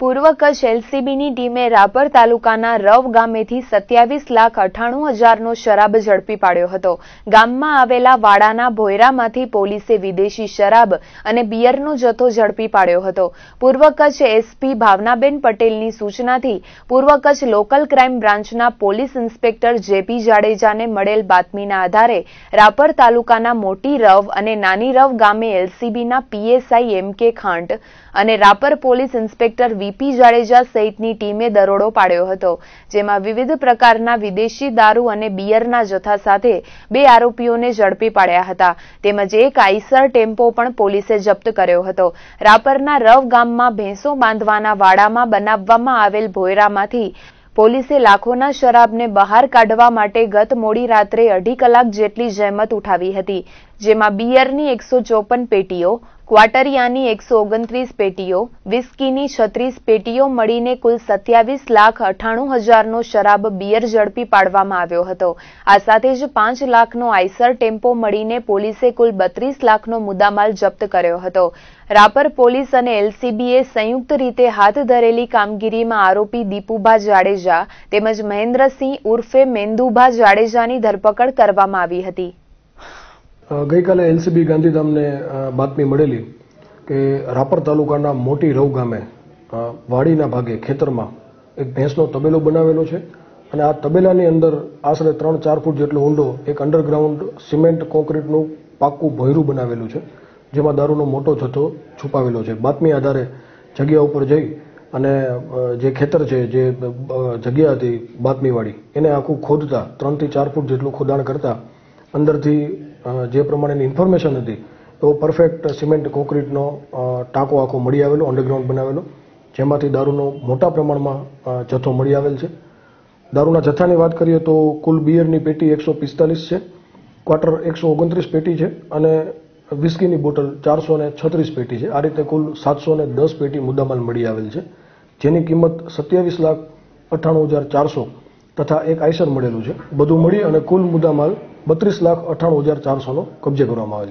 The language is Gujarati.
પૂર્વ કચ્છ એલસીબીની ટીમે રાપર તાલુકાના રવ ગામેથી સત્યાવીસ લાખ અઠાણું હજારનો શરાબ ઝડપી પાડ્યો હતો. ગામમાં આવેલા વાડાના ભોયરામાંથી પોલીસે વિદેશી શરાબ અને બિયરનો જથ્થો ઝડપી પાડ્યો હતો. પૂર્વ કચ્છ એસપી ભાવનાબેન પટેલની સૂચનાથી પૂર્વ કચ્છ લોકલ ક્રાઇમ બ્રાન્ચના પોલીસ ઇન્સ્પેક્ટર જેપી જાડેજાને મળેલ બાતમીના આધારે રાપર તાલુકાના મોટી રવ અને નાની રવ ગામે એલસીબીના પીએસઆઈ એમ કે ખાંટ અને Rapar police inspector VP Jadeja સહિતની ટીમે દરોડો પાડ્યો હતો, જેમાં વિવિધ પ્રકારના વિદેશી દારૂ અને બિયરના જથ્થા સાથે બે આરોપીઓને ઝડપી પાડ્યા હતા. તેમજ એક આઈસર ટેમ્પો પણ પોલીસે જપ્ત કર્યો હતો. રાપરના રવ ગામમાં ભેંસો બાંધવાના વાડામાં બનાવવામાં આવેલ ભોયરામાંથી પોલીસે લાખોના શરાબને બહાર કાઢવા માટે ગત મોડી રાત્રે અઢી કલાક જેટલી જહેમત ઉઠાવી હતી, જેમાં બિયરની એકસો ચોપન પેટીઓ ક્વાટરિયાની એકસો ઓગણત્રીસ પેટીઓ, વિસ્કીની છત્રીસ પેટીઓ મળીને કુલ સત્યાવીસ લાખ અઠ્ઠાણું હજારનો શરાબ બિયર ઝડપી પાડવામાં આવ્યો હતો. આ સાથે જ પાંચ લાખનો આઈસર ટેમ્પો મળીને પોલીસે કુલ બત્રીસ લાખનો મુદ્દામાલ જપ્ત કર્યો હતો. રાપર પોલીસ અને એલસીબીએ સંયુક્ત રીતે હાથ ધરેલી કામગીરીમાં આરોપી દીપુભા જાડેજા તેમજ મહેન્દ્રસિંહ ઉર્ફે મેંદુભા જાડેજાની ધરપકડ કરવામાં આવી હતી. ગઈકાલે એલસીબી ગાંધીધામને બાતમી મળેલી કે રાપર તાલુકાના મોટી રવ ગામે વાડીના ભાગે, ખેતરમાં એક ભેંસનો તબેલો બનાવેલો છે અને આ તબેલાની અંદર આશરે ત્રણ ચાર ફૂટ જેટલો ઊંડો એક અંડરગ્રાઉન્ડ સિમેન્ટ કોન્ક્રીટનું પાક્કું ભોયરું બનાવેલું છે, જેમાં દારૂનો મોટો જથ્થો છુપાવેલો છે. બાતમી આધારે જગ્યા ઉપર જઈ અને જે ખેતર છે, જે જગ્યા હતી બાતમીવાળી, એને આખું ખોદતા ત્રણથી ચાર ફૂટ જેટલું ખોદાણ કરતા અંદરથી જે પ્રમાણેની ઇન્ફોર્મેશન હતી, તો પરફેક્ટ સિમેન્ટ કોન્ક્રીટનો ટાંકો આખો મળી આવેલો અંડરગ્રાઉન્ડ બનાવેલો, જેમાંથી દારૂનો મોટા પ્રમાણમાં જથ્થો મળી આવેલ છે. દારૂના જથ્થાની વાત કરીએ તો કુલ બિયરની પેટી એકસો પિસ્તાલીસ છે ક્વાર્ટર એકસો ઓગણત્રીસ પેટી છે અને વિસ્કીની બોટલ ચારસો ને છત્રીસ પેટી છે. આ રીતે કુલ સાતસો ને દસ પેટી મુદ્દામાલ મળી આવેલ છે, જેની કિંમત સત્યાવીસ લાખ અઠ્ઠાણું હજાર ચારસો તથા એક આઈસર મળેલું છે. બધું મળી અને કુલ મુદ્દામાલ બત્રીસ લાખ અઠ્ઠાણું હજાર ચારસોનો કબજે કરવામાં આવેલ છે.